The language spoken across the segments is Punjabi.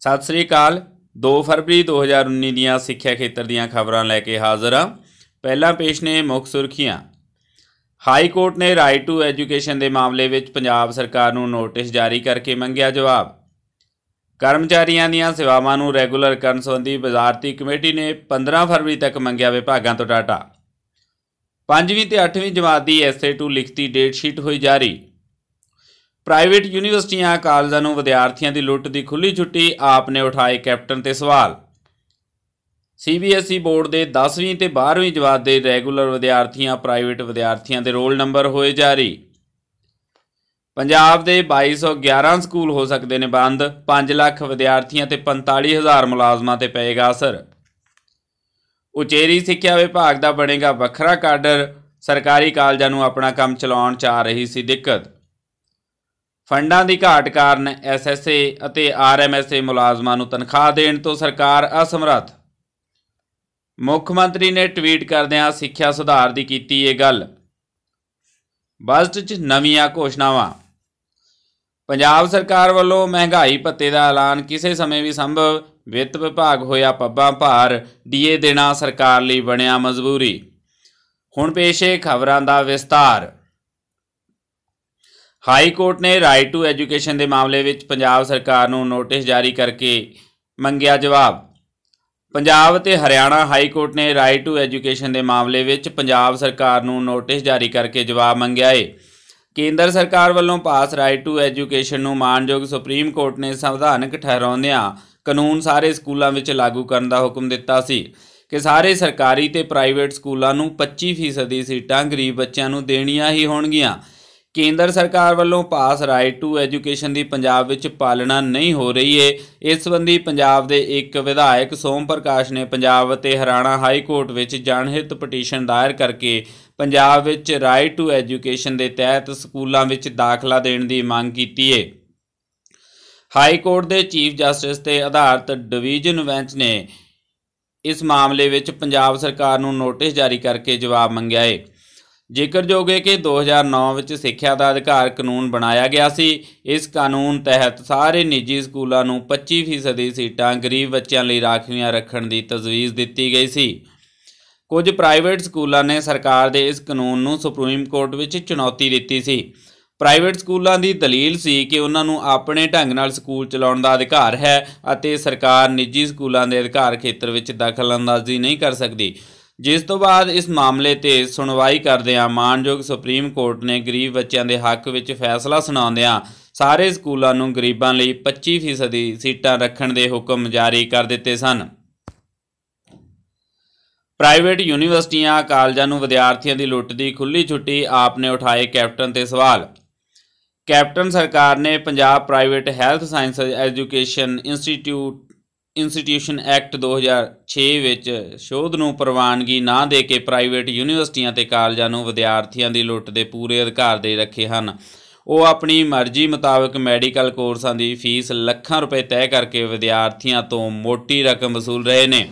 ਸਤਿ ਸ੍ਰੀ ਅਕਾਲ। 2 ਫਰਵਰੀ 2019 ਦੀਆਂ ਸਿੱਖਿਆ ਖੇਤਰ ਦੀਆਂ ਖਬਰਾਂ ਲੈ ਕੇ ਹਾਜ਼ਰ ਹਾਂ। ਪਹਿਲਾਂ ਪੇਸ਼ ਨੇ ਮੁੱਖ ਸੁਰਖੀਆਂ। ਹਾਈ ਕੋਰਟ ਨੇ ਰਾਈਟ ਟੂ ਐਜੂਕੇਸ਼ਨ ਦੇ ਮਾਮਲੇ ਵਿੱਚ ਪੰਜਾਬ ਸਰਕਾਰ ਨੂੰ ਨੋਟਿਸ ਜਾਰੀ ਕਰਕੇ ਮੰਗਿਆ ਜਵਾਬ। ਕਰਮਚਾਰੀਆਂ ਦੀਆਂ ਸੇਵਾਵਾਂ ਨੂੰ ਰੈਗੂਲਰ ਕਰਨ ਸੰਬੰਧੀ ਵਜ਼ਾਰਤੀ ਕਮੇਟੀ ਨੇ 15 ਫਰਵਰੀ ਤੱਕ ਮੰਗਿਆ ਵਿਭਾਗਾਂ ਤੋਂ ਡਾਟਾ। 5ਵੀਂ ਤੇ 8ਵੀਂ ਜਮਾਤ ਦੀ ਐਸਏ2 ਲਿਖਤੀ ਡੇਟ ਸ਼ੀਟ ਹੋਈ ਜਾਰੀ। ਪ੍ਰਾਈਵੇਟ ਯੂਨੀਵਰਸਿਟੀਆਂ, ਕਾਲਜਾਂ ਨੂੰ ਵਿਦਿਆਰਥੀਆਂ ਦੀ ਲੁੱਟ ਦੀ ਖੁੱਲੀ ਛੁੱਟੀ ਆਪ ਨੇ ਉਠਾਏ ਕੈਪਟਨ ਤੇ ਸਵਾਲ। ਸੀਬੀਐਸਈ ਬੋਰਡ ਦੇ 10ਵੀਂ ਤੇ 12ਵੀਂ ਜਮਾਤ ਦੇ ਰੈਗੂਲਰ ਵਿਦਿਆਰਥੀਆਂ, ਪ੍ਰਾਈਵੇਟ ਵਿਦਿਆਰਥੀਆਂ ਦੇ ਰੋਲ ਨੰਬਰ ਹੋਏ ਜਾਰੀ। ਪੰਜਾਬ ਦੇ 2211 ਸਕੂਲ ਹੋ ਸਕਦੇ ਨੇ ਬੰਦ 5 ਲੱਖ ਵਿਦਿਆਰਥੀਆਂ ਤੇ 45000 ਮੁਲਾਜ਼ਮਾਂ ਤੇ ਪਏਗਾ ਅਸਰ। ਉਚੇਰੀ ਸਿੱਖਿਆ ਵਿਭਾਗ ਦਾ ਬਣੇਗਾ ਵੱਖਰਾ ਕਾਡਰ, ਸਰਕਾਰੀ ਕਾਲਜਾਂ ਨੂੰ ਆਪਣਾ ਕੰਮ ਚਲਾਉਣ ਚ ਆ ਰਹੀ ਸੀ ਦਿੱਕਤ। ਫੰਡਾਂ ਦੀ ਘਾਟ ਕਾਰਨ ਐਸਐਸਏ ਅਤੇ ਆਰਐਮਐਸਏ ਮੁਲਾਜ਼ਮਾਂ ਨੂੰ ਤਨਖਾਹ ਦੇਣ ਤੋਂ ਸਰਕਾਰ ਅਸਮਰੱਥ। ਮੁੱਖ ਮੰਤਰੀ ਨੇ ਟਵੀਟ ਕਰਦਿਆਂ ਸਿੱਖਿਆ ਸੁਧਾਰ ਦੀ ਕੀਤੀ ਇਹ ਗੱਲ। ਬਜਟ 'ਚ ਨਵੀਆਂ ਘੋਸ਼ਣਾਵਾਂ। ਪੰਜਾਬ ਸਰਕਾਰ ਵੱਲੋਂ ਮਹਿੰਗਾਈ ਭੱਤੇ ਦਾ ਐਲਾਨ ਕਿਸੇ ਸਮੇਂ ਵੀ ਸੰਭਵ। ਵਿੱਤ ਵਿਭਾਗ ਹੋਇਆ ਪੱਬਾਂ ਭਾਰ, ਡੀਏ ਦੇਣਾ ਸਰਕਾਰ ਲਈ ਬਣਿਆ ਮਜਬੂਰੀ। ਹੁਣ ਪੇਸ਼ੇ ਖਬਰਾਂ ਦਾ ਵਿਸਤਾਰ। ਹਾਈ ਕੋਰਟ ਨੇ ਰਾਈਟ ਟੂ ਐਜੂਕੇਸ਼ਨ ਦੇ ਮਾਮਲੇ ਵਿੱਚ ਪੰਜਾਬ ਸਰਕਾਰ ਨੂੰ ਨੋਟਿਸ ਜਾਰੀ ਕਰਕੇ ਮੰਗਿਆ ਜਵਾਬ। ਪੰਜਾਬ ਅਤੇ ਹਰਿਆਣਾ ਹਾਈ ਕੋਰਟ ਨੇ ਰਾਈਟ ਟੂ ਐਜੂਕੇਸ਼ਨ ਦੇ ਮਾਮਲੇ ਵਿੱਚ ਪੰਜਾਬ ਸਰਕਾਰ ਨੂੰ ਨੋਟਿਸ ਜਾਰੀ ਕਰਕੇ ਜਵਾਬ ਮੰਗਿਆ ਏ। ਕੇਂਦਰ ਸਰਕਾਰ ਵੱਲੋਂ ਪਾਸ ਰਾਈਟ ਟੂ ਐਜੂਕੇਸ਼ਨ ਨੂੰ ਮਾਨਯੋਗ ਸੁਪਰੀਮ ਕੋਰਟ ਨੇ ਸੰਵਿਧਾਨਕ ਠਹਿਰਾਉਂਦਿਆਂ ਕਾਨੂੰਨ ਸਾਰੇ ਸਕੂਲਾਂ ਵਿੱਚ ਲਾਗੂ ਕਰਨ ਦਾ ਹੁਕਮ ਦਿੱਤਾ ਸੀ ਕਿ ਸਾਰੇ ਸਰਕਾਰੀ ਤੇ ਪ੍ਰਾਈਵੇਟ ਸਕੂਲਾਂ ਨੂੰ 25% ਦੀ ਸੀਟਾਂ ਗਰੀਬ ਬੱਚਿਆਂ ਨੂੰ ਦੇਣੀਆਂ ਹੀ ਹੋਣਗੀਆਂ। ਕੇਂਦਰ ਸਰਕਾਰ ਵੱਲੋਂ ਪਾਸ ਰਾਈਟ ਟੂ ਐਜੂਕੇਸ਼ਨ ਦੀ ਪੰਜਾਬ ਵਿੱਚ ਪਾਲਣਾ ਨਹੀਂ ਹੋ ਰਹੀ ਏ। ਇਸ ਸੰਬੰਧੀ ਪੰਜਾਬ ਦੇ ਇੱਕ ਵਿਧਾਇਕ ਸੋਮ ਪ੍ਰਕਾਸ਼ ਨੇ ਪੰਜਾਬ ਅਤੇ ਹਰਿਆਣਾ ਹਾਈ ਕੋਰਟ ਵਿੱਚ ਜਨਹਿਤ ਪਟੀਸ਼ਨ ਦਾਇਰ ਕਰਕੇ ਪੰਜਾਬ ਵਿੱਚ ਰਾਈਟ ਟੂ ਐਜੂਕੇਸ਼ਨ ਦੇ ਤਹਿਤ ਸਕੂਲਾਂ ਵਿੱਚ ਦਾਖਲਾ ਦੇਣ ਦੀ ਮੰਗ ਕੀਤੀ ਏ। ਹਾਈ ਕੋਰਟ ਦੇ ਚੀਫ ਜਸਟਿਸ ਤੇ ਆਧਾਰਿਤ ਡਿਵੀਜ਼ਨ ਬੈਂਚ ਨੇ ਇਸ ਮਾਮਲੇ ਵਿੱਚ ਪੰਜਾਬ ਸਰਕਾਰ ਨੂੰ ਨੋਟਿਸ ਜਾਰੀ ਕਰਕੇ ਜਵਾਬ ਮੰਗਿਆ ਏ। ਜ਼ਿਕਰਯੋਗ ਹੈ ਕਿ 2009 ਵਿੱਚ ਸਿੱਖਿਆ ਦਾ ਅਧਿਕਾਰ ਕਾਨੂੰਨ ਬਣਾਇਆ ਗਿਆ ਸੀ, ਇਸ ਕਾਨੂੰਨ ਤਹਿਤ ਸਾਰੇ ਨਿੱਜੀ ਸਕੂਲਾਂ ਨੂੰ 25% ਦੀ ਸੀਟਾਂ ਗਰੀਬ ਬੱਚਿਆਂ ਲਈ ਰਾਖਵੀਆਂ ਰੱਖਣ ਦੀ ਤਜਵੀਜ਼ ਦਿੱਤੀ ਗਈ ਸੀ। ਕੁਝ ਪ੍ਰਾਈਵੇਟ ਸਕੂਲਾਂ ਨੇ ਸਰਕਾਰ ਦੇ ਇਸ ਕਾਨੂੰਨ ਨੂੰ ਸੁਪਰੀਮ ਕੋਰਟ ਵਿੱਚ ਚੁਣੌਤੀ ਦਿੱਤੀ ਸੀ। ਪ੍ਰਾਈਵੇਟ ਸਕੂਲਾਂ ਦੀ ਦਲੀਲ ਸੀ ਕਿ ਉਹਨਾਂ ਨੂੰ ਆਪਣੇ ਢੰਗ ਨਾਲ ਸਕੂਲ ਚਲਾਉਣ ਦਾ ਅਧਿਕਾਰ ਹੈ ਅਤੇ ਸਰਕਾਰ ਨਿੱਜੀ ਸਕੂਲਾਂ ਦੇ ਅਧਿਕਾਰ ਖੇਤਰ ਵਿੱਚ ਦਖਲ ਅੰਦਾਜ਼ੀ ਨਹੀਂ ਕਰ ਸਕਦੀ। ਜਿਸ ਤੋਂ ਬਾਅਦ ਇਸ ਮਾਮਲੇ ਤੇ ਸੁਣਵਾਈ ਕਰਦਿਆਂ ਮਾਨਯੋਗ ਸੁਪਰੀਮ ਕੋਰਟ ਨੇ ਗਰੀਬ ਬੱਚਿਆਂ ਦੇ ਹੱਕ ਵਿੱਚ ਫੈਸਲਾ ਸੁਣਾਉਂਦਿਆਂ ਸਾਰੇ ਸਕੂਲਾਂ ਨੂੰ ਗਰੀਬਾਂ ਲਈ 25% ਦੀ ਸੀਟਾਂ ਰੱਖਣ ਦੇ ਹੁਕਮ ਜਾਰੀ ਕਰ ਦਿੱਤੇ ਸਨ। ਪ੍ਰਾਈਵੇਟ ਯੂਨੀਵਰਸਿਟੀਆਂ, ਕਾਲਜਾਂ ਨੂੰ ਵਿਦਿਆਰਥੀਆਂ ਦੀ ਲੁੱਟ ਦੀ ਖੁੱਲੀ ਛੁੱਟੀ ਆਪ ਨੇ ਉਠਾਏ ਕੈਪਟਨ ਤੇ ਸਵਾਲ। ਕੈਪਟਨ ਸਰਕਾਰ ਨੇ Punjab private health science education institute institution act 2006 ਵਿੱਚ ਸ਼ੋਧ ਨੂੰ ਪ੍ਰਵਾਨਗੀ ਨਾ ਦੇ ਕੇ ਪ੍ਰਾਈਵੇਟ ਯੂਨੀਵਰਸਿਟੀਆਂ ਤੇ ਕਾਲਜਾਂ ਨੂੰ ਵਿਦਿਆਰਥੀਆਂ ਦੀ ਲੁੱਟ ਦੇ ਪੂਰੇ ਅਧਿਕਾਰ ਦੇ ਰੱਖੇ ਹਨ। ਉਹ ਆਪਣੀ ਮਰਜ਼ੀ ਮੁਤਾਬਕ ਮੈਡੀਕਲ ਕੋਰਸਾਂ ਦੀ ਫੀਸ ਲੱਖਾਂ ਰੁਪਏ ਤੈਅ ਕਰਕੇ ਵਿਦਿਆਰਥੀਆਂ ਤੋਂ ਮੋਟੀ ਰਕਮ ਵਸੂਲ ਰਹੇ ਨੇ।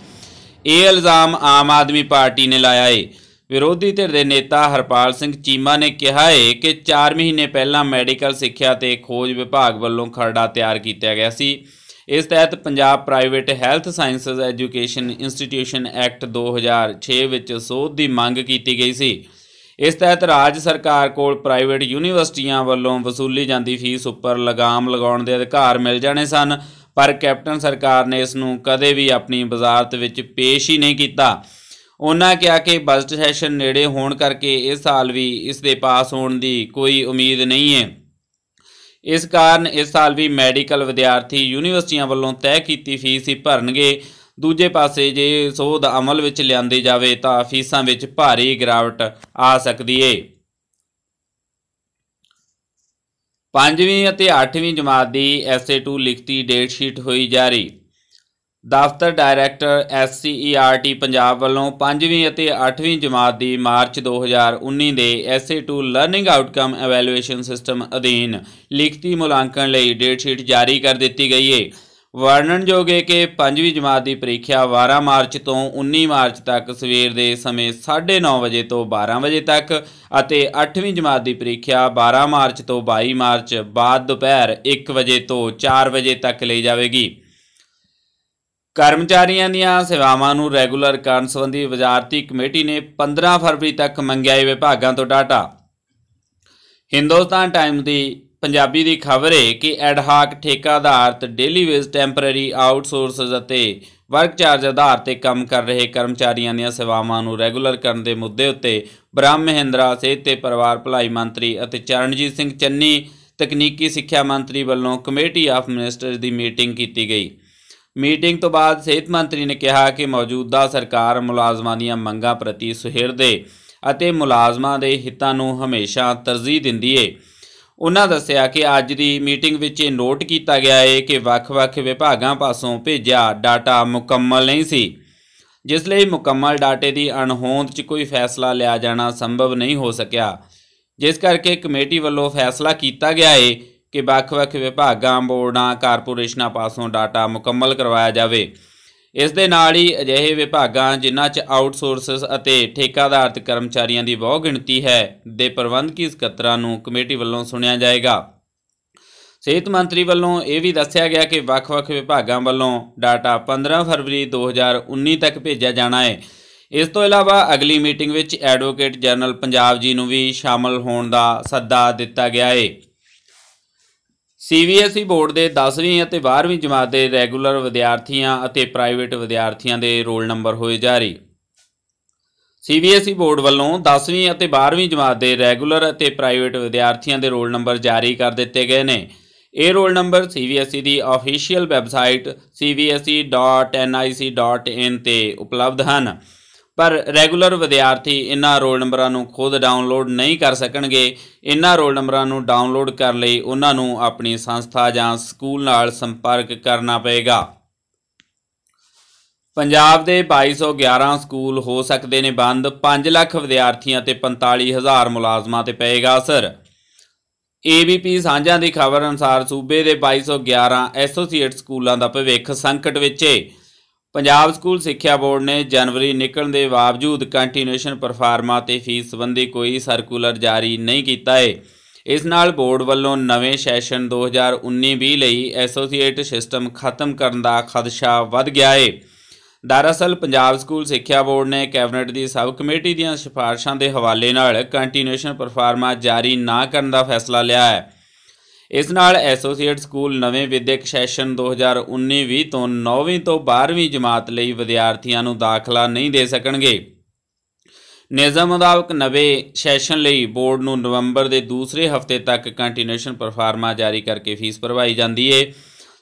ਇਹ ਇਲਜ਼ਾਮ ਆਮ ਆਦਮੀ ਪਾਰਟੀ ਨੇ ਲਾਇਆ ਏ। ਵਿਰੋਧੀ ਧਿਰ ਦੇ ਨੇਤਾ ਹਰਪਾਲ ਸਿੰਘ ਚੀਮਾ ਨੇ ਕਿਹਾ ਏ ਕਿ 4 ਮਹੀਨੇ ਪਹਿਲਾਂ ਮੈਡੀਕਲ ਸਿੱਖਿਆ ਤੇ ਖੋਜ ਵਿਭਾਗ ਵੱਲੋਂ ਖਰੜਾ ਤਿਆਰ ਕੀਤਾ ਗਿਆ ਸੀ। ਇਸ ਤਹਿਤ Punjab private health sciences education institution act 2006 ਵਿੱਚ ਸੋਧ ਦੀ ਮੰਗ ਕੀਤੀ ਗਈ ਸੀ। ਇਸ ਤਹਿਤ ਰਾਜ ਸਰਕਾਰ ਕੋਲ ਪ੍ਰਾਈਵੇਟ ਯੂਨੀਵਰਸਿਟੀਆਂ ਵੱਲੋਂ ਵਸੂਲੀ ਜਾਂਦੀ ਫੀਸ ਉੱਪਰ ਲਗਾਮ ਲਗਾਉਣ ਦੇ ਅਧਿਕਾਰ ਮਿਲ ਜਾਣੇ ਸਨ, ਪਰ ਕੈਪਟਨ ਸਰਕਾਰ ਨੇ ਇਸ ਨੂੰ ਕਦੇ ਵੀ ਆਪਣੀ ਵਜ਼ਾਰਤ ਵਿੱਚ ਪੇਸ਼ ਹੀ ਨਹੀਂ ਕੀਤਾ। ਉਹਨਾਂ ਕਿਹਾ ਕਿ ਬਜਟ ਸੈਸ਼ਨ ਨੇੜੇ ਹੋਣ ਕਰਕੇ ਇਸ ਸਾਲ ਵੀ ਇਸ ਦੇ ਪਾਸ ਹੋਣ ਦੀ ਕੋਈ ਉਮੀਦ ਨਹੀਂ ਹੈ। ਇਸ ਕਾਰਨ ਇਸ ਸਾਲ ਵੀ ਮੈਡੀਕਲ ਵਿਦਿਆਰਥੀ ਯੂਨੀਵਰਸਿਟੀਆਂ ਵੱਲੋਂ ਤੈਅ ਕੀਤੀ ਫੀਸ ਹੀ ਭਰਨਗੇ। ਦੂਜੇ ਪਾਸੇ ਜੇ ਸੋਧ ਅਮਲ ਵਿੱਚ ਲਿਆਂਦੀ ਜਾਵੇ ਤਾਂ ਫੀਸਾਂ ਵਿੱਚ ਭਾਰੀ ਗਿਰਾਵਟ ਆ ਸਕਦੀ ਏ। ਪੰਜਵੀਂ ਅਤੇ 8ਵੀਂ ਜਮਾਤ ਦੀ ਐਸਏ2 ਲਿਖਤੀ ਡੇਟ ਸ਼ੀਟ ਹੋਈ ਜਾਰੀ। ਦਫ਼ਤਰ ਡਾਇਰੈਕਟਰ ਐਸਸੀਈਆਰਟੀ ਪੰਜਾਬ ਵੱਲੋਂ 5ਵੀਂ ਅਤੇ 8ਵੀਂ ਜਮਾਤ ਦੀ ਮਾਰਚ 2019 ਦੇ ਐਸਏ2 ਲਰਨਿੰਗ ਆਊਟਕਮ ਇਵੈਲੂਏਸ਼ਨ ਸਿਸਟਮ ਅਧੀਨ ਲਿਖਤੀ ਮੁਲਾਂਕਣ ਲਈ ਡੇਟ ਸ਼ੀਟ ਜਾਰੀ ਕਰ ਦਿੱਤੀ ਗਈ ਹੈ ਵਰਣਨਯੋਗ ਹੈ ਕਿ 5ਵੀਂ ਜਮਾਤ ਦੀ ਪ੍ਰੀਖਿਆ 12 ਮਾਰਚ ਤੋਂ 19 ਮਾਰਚ ਤੱਕ ਸਵੇਰ ਦੇ ਸਮੇਂ 9:30 ਵਜੇ ਤੋਂ 12 ਵਜੇ ਤੱਕ ਅਤੇ 8ਵੀਂ ਜਮਾਤ ਦੀ ਪ੍ਰੀਖਿਆ 12 ਮਾਰਚ ਤੋਂ 22 ਮਾਰਚ ਬਾਅਦ ਦੁਪਹਿਰ 1 ਵਜੇ ਤੋਂ 4 ਵਜੇ ਤੱਕ ਲਈ ਜਾਵੇਗੀ। ਕਰਮਚਾਰੀਆਂ ਦੀਆਂ ਸੇਵਾਵਾਂ ਨੂੰ ਰੈਗੂਲਰ ਕਰਨ ਸੰਬੰਧੀ ਵਜ਼ਾਰਤੀ ਕਮੇਟੀ ਨੇ 15 ਫਰਵਰੀ ਤੱਕ ਮੰਗਿਆ ਵਿਭਾਗਾਂ ਤੋਂ ਡਾਟਾ। ਹਿੰਦੁਸਤਾਨ ਟਾਈਮਜ਼ ਦੀ ਪੰਜਾਬੀ ਦੀ ਖਬਰ ਹੈ ਕਿ ਐਡਹਾਕ ਠੇਕਾ ਆਧਾਰਿਤ ਡੇਲੀ ਵੇਜ ਟੈਂਪਰੇਰੀ ਆਊਟਸੋਰਸਸ ਅਤੇ ਵਰਕ ਚਾਰਜ ਆਧਾਰ ਤੇ ਕੰਮ ਕਰ ਰਹੇ ਕਰਮਚਾਰੀਆਂ ਦੀਆਂ ਸੇਵਾਵਾਂ ਨੂੰ ਰੈਗੂਲਰ ਕਰਨ ਦੇ ਮੁੱਦੇ ਉੱਤੇ ਬ੍ਰਹਮ ਮਹਿੰਦਰਾ, ਸਿਹਤ ਤੇ ਪਰਿਵਾਰ ਭਲਾਈ ਮੰਤਰੀ ਅਤੇ ਚਰਨਜੀਤ ਸਿੰਘ ਚੰਨੀ ਤਕਨੀਕੀ ਸਿੱਖਿਆ ਮੰਤਰੀ ਵੱਲੋਂ ਕਮੇਟੀ ਆਫ ਮਿਨਿਸਟਰਸ ਦੀ ਮੀਟਿੰਗ ਕੀਤੀ ਗਈ। ਮੀਟਿੰਗ ਤੋਂ ਬਾਅਦ ਸਿਹਤ ਮੰਤਰੀ ਨੇ ਕਿਹਾ ਕਿ ਮੌਜੂਦਾ ਸਰਕਾਰ ਮੁਲਾਜ਼ਮਾਂ ਦੀਆਂ ਮੰਗਾਂ ਪ੍ਰਤੀ ਸੁਹਿਰਦੇ ਅਤੇ ਮੁਲਾਜ਼ਮਾਂ ਦੇ ਹਿੱਤਾਂ ਨੂੰ ਹਮੇਸ਼ਾ ਤਰਜੀਹ ਦਿੰਦੀ ਏ। ਉਹਨਾਂ ਦੱਸਿਆ ਕਿ ਅੱਜ ਦੀ ਮੀਟਿੰਗ ਵਿੱਚ ਇਹ ਨੋਟ ਕੀਤਾ ਗਿਆ ਏ ਕਿ ਵੱਖ-ਵੱਖ ਵਿਭਾਗਾਂ ਪਾਸੋਂ ਭੇਜਿਆ ਡਾਟਾ ਮੁਕੰਮਲ ਨਹੀਂ ਸੀ, ਜਿਸ ਲਈ ਮੁਕੰਮਲ ਡਾਟੇ ਦੀ ਅਣਹੋਂਦ 'ਚ ਕੋਈ ਫੈਸਲਾ ਲਿਆ ਜਾਣਾ ਸੰਭਵ ਨਹੀਂ ਹੋ ਸਕਿਆ। ਜਿਸ ਕਰਕੇ ਕਮੇਟੀ ਵੱਲੋਂ ਫੈਸਲਾ ਕੀਤਾ ਗਿਆ ਏ ਕਿ ਵੱਖ-ਵੱਖ ਵਿਭਾਗਾਂ, ਬੋਰਡਾਂ, ਕਾਰਪੋਰੇਸ਼ਨਾਂ ਪਾਸੋਂ ਡਾਟਾ ਮੁਕੰਮਲ ਕਰਵਾਇਆ ਜਾਵੇ। ਇਸ ਦੇ ਨਾਲ ਹੀ ਅਜਿਹੇ ਵਿਭਾਗਾਂ, ਜਿਨ੍ਹਾਂ 'ਚ ਆਊਟਸੋਰਸਸ ਅਤੇ ਠੇਕਾਦਾਰਤ ਕਰਮਚਾਰੀਆਂ ਦੀ ਬਹੁ ਗਿਣਤੀ ਹੈ, ਦੇ ਪ੍ਰਬੰਧਕੀ ਸਕੱਤਰਾਂ ਨੂੰ ਕਮੇਟੀ ਵੱਲੋਂ ਸੁਣਿਆ ਜਾਏਗਾ। ਸਿਹਤ ਮੰਤਰੀ ਵੱਲੋਂ ਇਹ ਵੀ ਦੱਸਿਆ ਗਿਆ ਕਿ ਵੱਖ-ਵੱਖ ਵਿਭਾਗਾਂ ਵੱਲੋਂ ਡਾਟਾ 15 ਫਰਵਰੀ 2019 ਤੱਕ ਭੇਜਿਆ ਜਾਣਾ ਹੈ। ਇਸ ਤੋਂ ਇਲਾਵਾ ਅਗਲੀ ਮੀਟਿੰਗ ਵਿੱਚ ਐਡਵੋਕੇਟ ਜਨਰਲ ਪੰਜਾਬ ਜੀ ਨੂੰ ਵੀ ਸ਼ਾਮਲ ਹੋਣ ਦਾ ਸੱਦਾ ਦਿੱਤਾ ਗਿਆ ਹੈ। ਸੀਬੀਐਸਈ ਬੋਰਡ ਦੇ 10ਵੀਂ ਅਤੇ 12ਵੀਂ ਜਮਾਤ ਦੇ ਰੈਗੂਲਰ ਵਿਦਿਆਰਥੀਆਂ ਅਤੇ ਪ੍ਰਾਈਵੇਟ ਵਿਦਿਆਰਥੀਆਂ ਦੇ ਰੋਲ ਨੰਬਰ ਹੋਏ ਜਾਰੀ। ਸੀਬੀਐਸਈ ਬੋਰਡ ਵੱਲੋਂ 10ਵੀਂ ਅਤੇ 12ਵੀਂ ਜਮਾਤ ਦੇ ਰੈਗੂਲਰ ਅਤੇ ਪ੍ਰਾਈਵੇਟ ਵਿਦਿਆਰਥੀਆਂ ਦੇ ਰੋਲ ਨੰਬਰ ਜਾਰੀ ਕਰ ਦਿੱਤੇ ਗਏ ਨੇ। ਇਹ ਰੋਲ ਨੰਬਰ ਸੀਬੀਐਸਈ ਦੀ ਅਫੀਸ਼ੀਅਲ ਵੈਬਸਾਈਟ cbse.nic.in ਤੇ ਉਪਲਬਧ ਹਨ। ਪਰ ਰੈਗੂਲਰ ਵਿਦਿਆਰਥੀ ਇਨ੍ਹਾਂ ਰੋਲ ਨੰਬਰਾਂ ਨੂੰ ਖੁਦ ਡਾਊਨਲੋਡ ਨਹੀਂ ਕਰ ਸਕਣਗੇ। ਇਨ੍ਹਾਂ ਰੋਲ ਨੰਬਰਾਂ ਨੂੰ ਡਾਊਨਲੋਡ ਕਰਨ ਲਈ ਉਹਨਾਂ ਨੂੰ ਆਪਣੀ ਸੰਸਥਾ ਜਾਂ ਸਕੂਲ ਨਾਲ ਸੰਪਰਕ ਕਰਨਾ ਪਏਗਾ। ਪੰਜਾਬ ਦੇ 2211 ਸਕੂਲ ਹੋ ਸਕਦੇ ਨੇ ਬੰਦ 5 ਲੱਖ ਵਿਦਿਆਰਥੀਆਂ ਤੇ 45000 ਮੁਲਾਜ਼ਮਾਂ ਤੇ ਪਏਗਾ ਅਸਰ। ਏਬੀਪੀ ਸਾਂਝਾਂ ਦੀ ਖਬਰ ਅਨੁਸਾਰ ਸੂਬੇ ਦੇ 2211 ਐਸੋਸੀਏਟ ਸਕੂਲਾਂ ਦਾ ਭਵਿੱਖ ਸੰਕਟ ਵਿੱਚ ਹੈ ਪੰਜਾਬ ਸਕੂਲ ਸਿੱਖਿਆ ਬੋਰਡ ਨੇ ਜਨਵਰੀ ਨਿਕਲਣ ਦੇ ਬਾਵਜੂਦ ਕੰਟੀਨਿਊਏਸ਼ਨ ਪਰਫਾਰਮਾ ਤੇ ਫੀਸ ਸੰਬੰਧੀ ਕੋਈ ਸਰਕੂਲਰ ਜਾਰੀ ਨਹੀਂ ਕੀਤਾ ਹੈ ਇਸ ਨਾਲ ਬੋਰਡ ਵੱਲੋਂ ਨਵੇਂ ਸੈਸ਼ਨ 2019-20 ਲਈ ਐਸੋਸੀਏਟ ਸਿਸਟਮ ਖਤਮ ਕਰਨ ਦਾ ਖਦਸ਼ਾ ਵੱਧ ਗਿਆ ਹੈ ਦਰਅਸਲ, ਪੰਜਾਬ ਸਕੂਲ ਸਿੱਖਿਆ ਬੋਰਡ ਨੇ ਕੈਬਨਿਟ ਦੀ ਸਬ ਕਮੇਟੀ ਦੀਆਂ ਸਿਫਾਰਸ਼ਾਂ ਦੇ ਹਵਾਲੇ ਨਾਲ ਕੰਟੀਨਿਊਸ਼ਨ ਪਰਫਾਰਮਾ ਜਾਰੀ ਨਾ ਕਰਨ ਦਾ ਫੈਸਲਾ ਲਿਆ ਹੈ। ਇਸ ਨਾਲ ਐਸੋਸੀਏਟ ਸਕੂਲ ਨਵੇਂ ਵਿਦਿਅਕ ਸੈਸ਼ਨ 2019-20 ਤੋਂ 9ਵੀਂ ਤੋਂ 12ਵੀਂ ਜਮਾਤ ਲਈ ਵਿਦਿਆਰਥੀਆਂ ਨੂੰ ਦਾਖਲਾ ਨਹੀਂ ਦੇ ਸਕਣਗੇ। ਨਿਯਮ ਮੁਤਾਬਕ ਨਵੇਂ ਸੈਸ਼ਨ ਲਈ ਬੋਰਡ ਨੂੰ ਨਵੰਬਰ ਦੇ ਦੂਸਰੇ ਹਫ਼ਤੇ ਤੱਕ ਕੰਟੀਨਿਊਸ਼ਨ ਪਰਫਾਰਮਾ ਜਾਰੀ ਕਰਕੇ ਫੀਸ ਭਰਵਾਈ ਜਾਂਦੀ ਏ।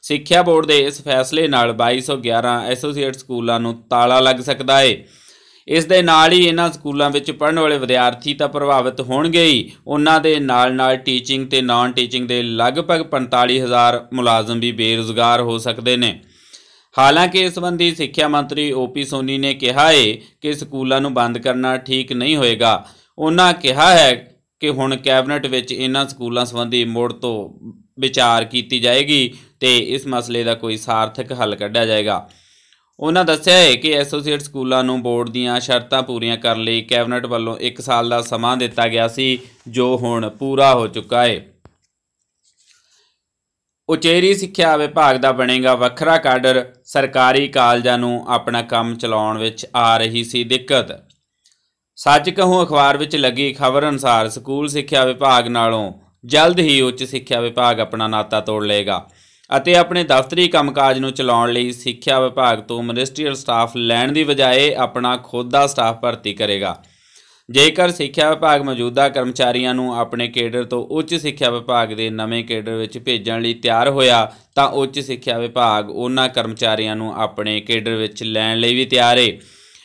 ਸਿੱਖਿਆ ਬੋਰਡ ਦੇ ਇਸ ਫੈਸਲੇ ਨਾਲ 2211 ਐਸੋਸੀਏਟ ਸਕੂਲਾਂ ਨੂੰ ਤਾਲਾ ਲੱਗ ਸਕਦਾ ਹੈ ਇਸ ਦੇ ਨਾਲ ਹੀ ਇਹਨਾਂ ਸਕੂਲਾਂ ਵਿੱਚ ਪੜ੍ਹਨ ਵਾਲੇ ਵਿਦਿਆਰਥੀ ਤਾਂ ਪ੍ਰਭਾਵਿਤ ਹੋਣਗੇ ਹੀ। ਉਹਨਾਂ ਦੇ ਨਾਲ-ਨਾਲ ਟੀਚਿੰਗ ਤੇ ਨਾਨ ਟੀਚਿੰਗ ਦੇ ਲਗਭਗ 45000 ਮੁਲਾਜ਼ਮ ਵੀ ਬੇਰੁਜ਼ਗਾਰ ਹੋ ਸਕਦੇ ਨੇ। ਹਾਲਾਂਕਿ ਇਸ ਸੰਬੰਧੀ ਸਿੱਖਿਆ ਮੰਤਰੀ ਓਪੀ ਸੋਨੀ ਨੇ ਕਿਹਾ ਹੈ ਕਿ ਸਕੂਲਾਂ ਨੂੰ ਬੰਦ ਕਰਨਾ ਠੀਕ ਨਹੀਂ ਹੋਏਗਾ। ਉਹਨਾਂ ਕਿਹਾ ਹੈ ਕਿ ਹੁਣ ਕੈਬਨਿਟ ਵਿੱਚ ਇਹਨਾਂ ਸਕੂਲਾਂ ਸੰਬੰਧੀ ਮੋੜ ਤੋਂ ਵਿਚਾਰ ਕੀਤੀ ਜਾਏਗੀ ਤੇ ਇਸ ਮਸਲੇ ਦਾ ਕੋਈ ਸਾਰਥਕ ਹੱਲ ਕੱਢਿਆ ਜਾਏਗਾ। ਉਹਨਾਂ ਦੱਸਿਆ ਹੈ ਕਿ ਐਸੋਸੀਏਟ ਸਕੂਲਾਂ ਨੂੰ ਬੋਰਡ ਦੀਆਂ ਸ਼ਰਤਾਂ ਪੂਰੀਆਂ ਕਰਨ ਲਈ ਕੈਬਨਿਟ ਵੱਲੋਂ 1 ਸਾਲ ਦਾ ਸਮਾਂ ਦਿੱਤਾ ਗਿਆ ਸੀ, ਜੋ ਹੁਣ ਪੂਰਾ ਹੋ ਚੁੱਕਾ ਹੈ। ਉਚੇਰੀ ਸਿੱਖਿਆ ਵਿਭਾਗ ਦਾ ਬਣੇਗਾ ਵੱਖਰਾ ਕਾਡਰ, ਸਰਕਾਰੀ ਕਾਲਜਾਂ ਨੂੰ ਆਪਣਾ ਕੰਮ ਚਲਾਉਣ ਵਿੱਚ ਆ ਰਹੀ ਸੀ ਦਿੱਕਤ। ਸੱਚ ਕਹੂੰ, ਅਖਬਾਰ ਵਿੱਚ ਲੱਗੀ ਖਬਰ ਅਨੁਸਾਰ ਸਕੂਲ ਸਿੱਖਿਆ ਵਿਭਾਗ ਨਾਲੋਂ ਜਲਦ ਹੀ ਉੱਚ ਸਿੱਖਿਆ ਵਿਭਾਗ ਆਪਣਾ ਨਾਤਾ ਤੋੜ ਲਏਗਾ। ਅਤੇ ਆਪਣੇ ਦਫ਼ਤਰੀ ਕੰਮਕਾਜ ਨੂੰ ਚਲਾਉਣ ਲਈ ਸਿੱਖਿਆ ਵਿਭਾਗ ਤੋਂ ਮਿਨਿਸਟਰੀਅਲ ਸਟਾਫ ਲੈਣ ਦੀ ਬਜਾਏ ਆਪਣਾ ਖੁਦ ਦਾ ਸਟਾਫ ਭਰਤੀ ਕਰੇਗਾ। ਜੇਕਰ ਸਿੱਖਿਆ ਵਿਭਾਗ ਮੌਜੂਦਾ ਕਰਮਚਾਰੀਆਂ ਨੂੰ ਆਪਣੇ ਕੇਡਰ ਤੋਂ ਉੱਚ ਸਿੱਖਿਆ ਵਿਭਾਗ ਦੇ ਨਵੇਂ ਕੇਡਰ ਵਿੱਚ ਭੇਜਣ ਲਈ ਤਿਆਰ ਹੋਇਆ, ਤਾਂ ਉੱਚ ਸਿੱਖਿਆ ਵਿਭਾਗ ਉਹਨਾਂ ਕਰਮਚਾਰੀਆਂ ਨੂੰ ਆਪਣੇ ਕੇਡਰ ਵਿੱਚ ਲੈਣ ਲਈ ਵੀ ਤਿਆਰ ਹੈ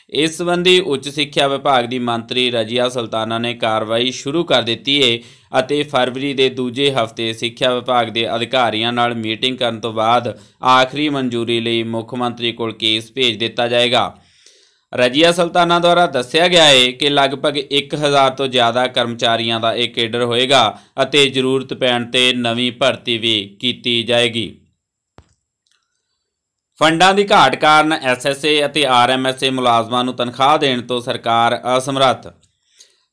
ਇਸ ਸੰਬੰਧੀ ਉੱਚ ਸਿੱਖਿਆ ਵਿਭਾਗ ਦੀ ਮੰਤਰੀ ਰਜੀਆ ਸੁਲਤਾਨਾ ਨੇ ਕਾਰਵਾਈ ਸ਼ੁਰੂ ਕਰ ਦਿੱਤੀ ਹੈ ਅਤੇ ਫਰਵਰੀ ਦੇ ਦੂਜੇ ਹਫ਼ਤੇ ਸਿੱਖਿਆ ਵਿਭਾਗ ਦੇ ਅਧਿਕਾਰੀਆਂ ਨਾਲ ਮੀਟਿੰਗ ਕਰਨ ਤੋਂ ਬਾਅਦ ਆਖਰੀ ਮਨਜ਼ੂਰੀ ਲਈ ਮੁੱਖ ਮੰਤਰੀ ਕੋਲ ਕੇਸ ਭੇਜ ਦਿੱਤਾ ਜਾਏਗਾ। ਰਜੀਆ ਸੁਲਤਾਨਾ ਦੁਆਰਾ ਦੱਸਿਆ ਗਿਆ ਹੈ ਕਿ ਲਗਭਗ 1000 ਤੋਂ ਜ਼ਿਆਦਾ ਕਰਮਚਾਰੀਆਂ ਦਾ ਇਹ ਕੇਡਰ ਹੋਏਗਾ ਅਤੇ ਜ਼ਰੂਰਤ ਪੈਣ ਤੇ ਨਵੀਂ ਭਰਤੀ ਵੀ ਕੀਤੀ ਜਾਏਗੀ। ਫੰਡਾਂ ਦੀ ਘਾਟ ਕਾਰਨ ਐਸਐਸਏ ਅਤੇ ਆਰਐਮਐਸਏ ਮੁਲਾਜ਼ਮਾਂ ਨੂੰ ਤਨਖਾਹ ਦੇਣ ਤੋਂ ਸਰਕਾਰ ਅਸਮਰੱਥ।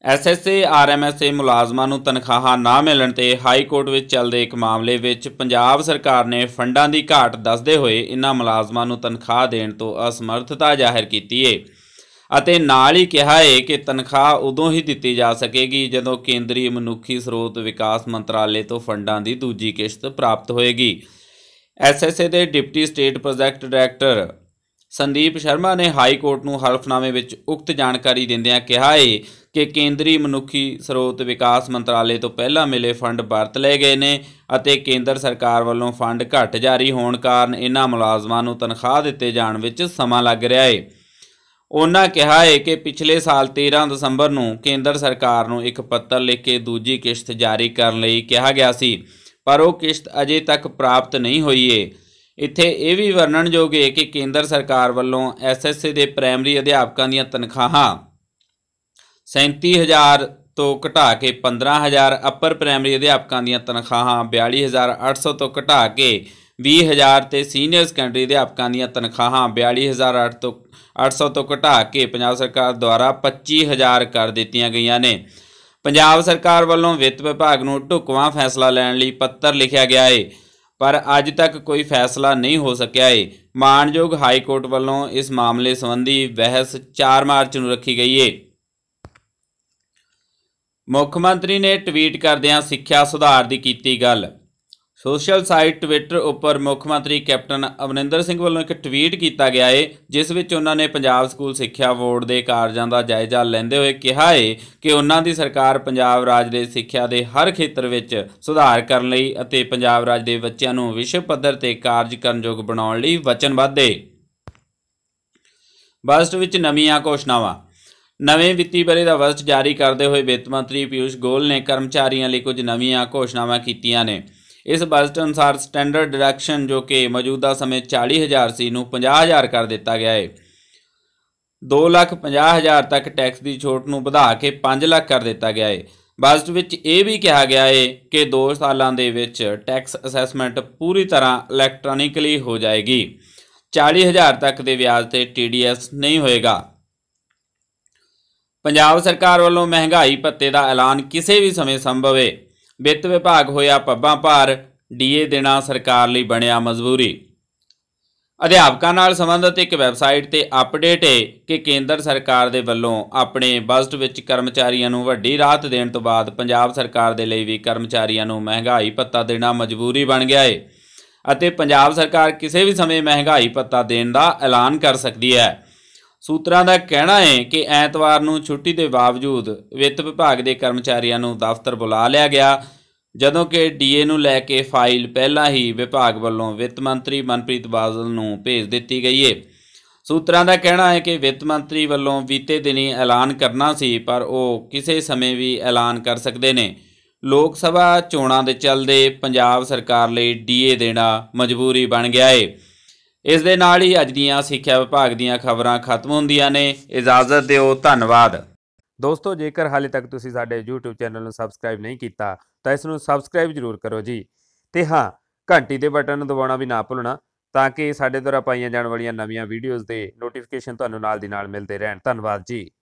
ਐਸਐਸਏ ਆਰਐਮਐਸਏ ਮੁਲਾਜ਼ਮਾਂ ਨੂੰ ਤਨਖਾਹਾਂ ਨਾ ਮਿਲਣ ਤੇ ਹਾਈ ਕੋਰਟ ਵਿੱਚ ਚੱਲਦੇ ਇੱਕ ਮਾਮਲੇ ਵਿੱਚ ਪੰਜਾਬ ਸਰਕਾਰ ਨੇ ਫੰਡਾਂ ਦੀ ਘਾਟ ਦੱਸਦੇ ਹੋਏ ਇਨ੍ਹਾਂ ਮੁਲਾਜ਼ਮਾਂ ਨੂੰ ਤਨਖਾਹ ਦੇਣ ਤੋਂ ਅਸਮਰਥਤਾ ਜ਼ਾਹਿਰ ਕੀਤੀ ਹੈ ਅਤੇ ਨਾਲ ਹੀ ਕਿਹਾ ਹੈ ਕਿ ਤਨਖਾਹ ਉਦੋਂ ਹੀ ਦਿੱਤੀ ਜਾ ਸਕੇਗੀ ਜਦੋਂ ਕੇਂਦਰੀ ਮਨੁੱਖੀ ਸਰੋਤ ਵਿਕਾਸ ਮੰਤਰਾਲੇ ਤੋਂ ਫੰਡਾਂ ਦੀ ਦੂਜੀ ਕਿਸ਼ਤ ਪ੍ਰਾਪਤ ਹੋਏਗੀ। ਐਸਐਸਏ ਦੇ deputy state project director Sandeep Sharma ਨੇ ਹਾਈ ਕੋਰਟ ਨੂੰ ਹਲਫਨਾਮੇ ਵਿੱਚ ਉਕਤ ਜਾਣਕਾਰੀ ਦਿੰਦਿਆਂ ਕਿਹਾ ਹੈ ਕਿ ਕੇਂਦਰੀ ਮਨੁੱਖੀ ਸਰੋਤ ਵਿਕਾਸ ਮੰਤਰਾਲੇ ਤੋਂ ਪਹਿਲਾਂ ਮਿਲੇ ਫੰਡ ਵਰਤ ਲਏ ਗਏ ਨੇ ਅਤੇ ਕੇਂਦਰ ਸਰਕਾਰ ਵੱਲੋਂ ਫੰਡ ਘੱਟ ਜਾਰੀ ਹੋਣ ਕਾਰਨ ਇਹਨਾਂ ਮੁਲਾਜ਼ਮਾਂ ਨੂੰ ਤਨਖਾਹ ਦਿੱਤੇ ਜਾਣ ਵਿੱਚ ਸਮਾਂ ਲੱਗ ਰਿਹਾ ਹੈ ਉਹਨਾਂ ਕਿਹਾ ਹੈ ਕਿ ਪਿਛਲੇ ਸਾਲ 13 ਦਸੰਬਰ ਨੂੰ ਕੇਂਦਰ ਸਰਕਾਰ ਨੂੰ ਇੱਕ ਪੱਤਰ ਲਿਖ ਕੇ ਦੂਜੀ ਕਿਸ਼ਤ ਜਾਰੀ ਕਰਨ ਲਈ ਕਿਹਾ ਗਿਆ ਸੀ। ਪਰ ਉਹ ਕਿਸ਼ਤ ਅਜੇ ਤੱਕ ਪ੍ਰਾਪਤ ਨਹੀਂ ਹੋਈ ਏ ਇੱਥੇ ਇਹ ਵੀ ਵਰਣਨਯੋਗ ਹੈ ਕਿ ਕੇਂਦਰ ਸਰਕਾਰ ਵੱਲੋਂ ਐਸਐਸਏ ਦੇ ਪ੍ਰਾਇਮਰੀ ਅਧਿਆਪਕਾਂ ਦੀਆਂ ਤਨਖਾਹਾਂ 37000 ਤੋਂ ਘਟਾ ਕੇ 15000 ਅਪਰ ਪ੍ਰਾਇਮਰੀ ਅਧਿਆਪਕਾਂ ਦੀਆਂ ਤਨਖਾਹਾਂ 42800 ਤੋਂ ਘਟਾ ਕੇ 20000 ਤੇ ਸੀਨੀਅਰ ਸੈਕੰਡਰੀ ਅਧਿਆਪਕਾਂ ਦੀਆਂ ਤਨਖਾਹਾਂ 42008 ਤੋਂ 800 ਤੋਂ ਘਟਾ ਕੇ ਪੰਜਾਬ ਸਰਕਾਰ ਦੁਆਰਾ 25000 ਕਰ ਦਿੱਤੀਆਂ ਗਈਆਂ ਨੇ। ਪੰਜਾਬ ਸਰਕਾਰ ਵੱਲੋਂ ਵਿੱਤ ਵਿਭਾਗ ਨੂੰ ਢੁਕਵਾਂ ਫੈਸਲਾ ਲੈਣ ਲਈ ਪੱਤਰ ਲਿਖਿਆ ਗਿਆ ਏ, ਪਰ ਅੱਜ ਤੱਕ ਕੋਈ ਫੈਸਲਾ ਨਹੀਂ ਹੋ ਸਕਿਆ ਏ। ਮਾਨਯੋਗ ਹਾਈ ਕੋਰਟ ਵੱਲੋਂ ਇਸ ਮਾਮਲੇ ਸੰਬੰਧੀ ਬਹਿਸ 4 ਮਾਰਚ ਨੂੰ ਰੱਖੀ ਗਈ ਏ। ਮੁੱਖ ਮੰਤਰੀ ਨੇ ਟਵੀਟ ਕਰਦਿਆਂ ਸਿੱਖਿਆ ਸੁਧਾਰ ਦੀ ਕੀਤੀ ਗੱਲ। ਸੋਸ਼ਲ ਸਾਈਟ ਟਵਿੱਟਰ ਉੱਪਰ ਮੁੱਖ ਮੰਤਰੀ ਕੈਪਟਨ ਅਮਰਿੰਦਰ ਸਿੰਘ ਵੱਲੋਂ ਇੱਕ ਟਵੀਟ ਕੀਤਾ ਗਿਆ ਏ, ਜਿਸ ਵਿੱਚ ਉਹਨਾਂ ਨੇ ਪੰਜਾਬ ਸਕੂਲ ਸਿੱਖਿਆ ਬੋਰਡ ਦੇ ਕਾਰਜਾਂ ਦਾ ਜਾਇਜ਼ਾ ਲੈਂਦੇ ਹੋਏ ਕਿਹਾ ਏ ਕਿ ਉਹਨਾਂ ਦੀ ਸਰਕਾਰ ਪੰਜਾਬ ਰਾਜ ਦੇ ਸਿੱਖਿਆ ਦੇ ਹਰ ਖੇਤਰ ਵਿੱਚ ਸੁਧਾਰ ਕਰਨ ਲਈ ਅਤੇ ਪੰਜਾਬ ਰਾਜ ਦੇ ਬੱਚਿਆਂ ਨੂੰ ਵਿਸ਼ਵ ਪੱਧਰ ਤੇ ਕਾਰਜ ਕਰਨਯੋਗ ਬਣਾਉਣ ਲਈ ਵਚਨਬੱਧ ਏ। ਬਜਟ ਵਿੱਚ ਨਵੀਆਂ ਘੋਸ਼ਣਾਵਾਂ। ਨਵੇਂ ਵਿੱਤੀ ਬਰੇ ਦਾ ਬਜਟ ਜਾਰੀ ਕਰਦੇ ਹੋਏ ਵਿੱਤ ਮੰਤਰੀ ਪਿਊਸ਼ ਗੋਇਲ ਨੇ ਕਰਮਚਾਰੀਆਂ ਲਈ ਕੁਝ ਨਵੀਆਂ ਘੋਸ਼ਣਾਵਾਂ ਕੀਤੀਆਂ ਨੇ। ਇਸ ਬਜਟ ਅਨੁਸਾਰ ਸਟੈਂਡਰਡ ਡਿਡਕਸ਼ਨ ਜੋ ਕਿ ਮੌਜੂਦਾ ਸਮੇਂ 40000 ਸੀ, ਨੂੰ 50000 ਕਰ ਦਿੱਤਾ ਗਿਆ ਹੈ 250000 ਤੱਕ ਟੈਕਸ ਦੀ ਛੋਟ ਨੂੰ ਵਧਾ ਕੇ 5 ਲੱਖ ਕਰ ਦਿੱਤਾ ਗਿਆ ਹੈ ਬਜਟ ਵਿੱਚ ਇਹ ਵੀ ਕਿਹਾ ਗਿਆ ਹੈ ਕਿ 2 ਸਾਲਾਂ ਦੇ ਵਿੱਚ ਟੈਕਸ ਅਸੈਸਮੈਂਟ ਪੂਰੀ ਤਰ੍ਹਾਂ ਇਲੈਕਟ੍ਰੋਨਿਕਲੀ ਹੋ ਜਾਏਗੀ। 40000 ਤੱਕ ਦੇ ਵਿਆਜ ਤੇ TDS ਨਹੀਂ ਹੋਏਗਾ। ਪੰਜਾਬ ਸਰਕਾਰ ਵੱਲੋਂ ਮਹਿੰਗਾਈ ਭੱਤੇ ਦਾ ਐਲਾਨ ਕਿਸੇ ਵੀ ਸਮੇਂ ਸੰਭਵ। ਹੈ ਵਿੱਤ ਵਿਭਾਗ ਹੋਇਆ ਪੱਬਾਂ ਭਾਰ, ਡੀਏ ਦੇਣਾ ਸਰਕਾਰ ਲਈ ਬਣਿਆ ਮਜਬੂਰੀ। ਅਧਿਆਪਕਾਂ ਨਾਲ ਸੰਬੰਧਿਤ ਇੱਕ ਵੈਬਸਾਈਟ ਤੇ ਅਪਡੇਟ ਹੈ ਕਿ ਕੇਂਦਰ ਸਰਕਾਰ ਦੇ ਵੱਲੋਂ ਆਪਣੇ ਬਜਟ ਵਿੱਚ ਕਰਮਚਾਰੀਆਂ ਨੂੰ ਵੱਡੀ ਰਾਹਤ ਦੇਣ ਤੋਂ ਬਾਅਦ ਪੰਜਾਬ ਸਰਕਾਰ ਦੇ ਲਈ ਵੀ ਕਰਮਚਾਰੀਆਂ ਨੂੰ ਮਹਿੰਗਾਈ ਭੱਤਾ ਦੇਣਾ ਮਜਬੂਰੀ ਬਣ ਗਿਆ ਹੈ ਅਤੇ ਪੰਜਾਬ ਸਰਕਾਰ ਕਿਸੇ ਵੀ ਸਮੇਂ ਮਹਿੰਗਾਈ ਭੱਤਾ ਦੇਣ ਦਾ ਐਲਾਨ ਕਰ ਸਕਦੀ ਹੈ। ਸੂਤਰਾਂ ਦਾ ਕਹਿਣਾ ਹੈ ਕਿ ਐਤਵਾਰ ਨੂੰ ਛੁੱਟੀ ਦੇ ਬਾਵਜੂਦ ਵਿੱਤ ਵਿਭਾਗ ਦੇ ਕਰਮਚਾਰੀਆਂ ਨੂੰ ਦਫ਼ਤਰ ਬੁਲਾ ਲਿਆ ਗਿਆ, ਜਦੋਂ ਕਿ ਡੀਏ ਨੂੰ ਲੈ ਕੇ ਫਾਈਲ ਪਹਿਲਾਂ ਹੀ ਵਿਭਾਗ ਵੱਲੋਂ ਵਿੱਤ ਮੰਤਰੀ ਮਨਪ੍ਰੀਤ ਬਾਦਲ ਨੂੰ ਭੇਜ ਦਿੱਤੀ ਗਈ ਹੈ ਸੂਤਰਾਂ ਦਾ ਕਹਿਣਾ ਹੈ ਕਿ ਵਿੱਤ ਮੰਤਰੀ ਵੱਲੋਂ ਬੀਤੇ ਦਿਨੀ ਐਲਾਨ ਕਰਨਾ ਸੀ, ਪਰ ਉਹ ਕਿਸੇ ਸਮੇਂ ਵੀ ਐਲਾਨ ਕਰ ਸਕਦੇ ਨੇ। ਲੋਕ ਸਭਾ ਚੋਣਾਂ ਦੇ ਚੱਲਦੇ ਪੰਜਾਬ ਸਰਕਾਰ ਲਈ ਡੀਏ ਦੇਣਾ ਮਜਬੂਰੀ ਬਣ ਗਿਆ ਹੈ ਇਸ ਦੇ ਨਾਲ ਹੀ ਅੱਜ ਦੀਆਂ ਸਿੱਖਿਆ ਵਿਭਾਗ ਦੀਆਂ ਖਬਰਾਂ ਖਤਮ ਹੁੰਦੀਆਂ ਨੇ। ਇਜਾਜ਼ਤ ਦਿਓ, ਧੰਨਵਾਦ। ਦੋਸਤੋ, ਜੇਕਰ ਹਾਲੇ ਤੱਕ ਤੁਸੀਂ ਸਾਡੇ YouTube ਚੈਨਲ ਨੂੰ ਸਬਸਕ੍ਰਾਈਬ ਨਹੀਂ ਕੀਤਾ, ਤਾਂ ਇਸ ਨੂੰ ਸਬਸਕ੍ਰਾਈਬ ਜ਼ਰੂਰ ਕਰੋ ਜੀ। ਤੇ ਹਾਂ, ਘੰਟੀ ਦੇ ਬਟਨ ਨੂੰ ਦਬਾਉਣਾ ਵੀ ਨਾ ਭੁੱਲਣਾ, ਤਾਂ ਕਿ ਸਾਡੇ ਦੁਆਰਾ ਪਾਈਆਂ ਜਾਣ ਵਾਲੀਆਂ ਨਵੀਆਂ ਵੀਡੀਓਜ਼ ਦੇ ਨੋਟੀਫਿਕੇਸ਼ਨ ਤੁਹਾਨੂੰ ਨਾਲ ਦੀ ਨਾਲ ਮਿਲਦੇ ਰਹਿਣ। ਧੰਨਵਾਦ ਜੀ।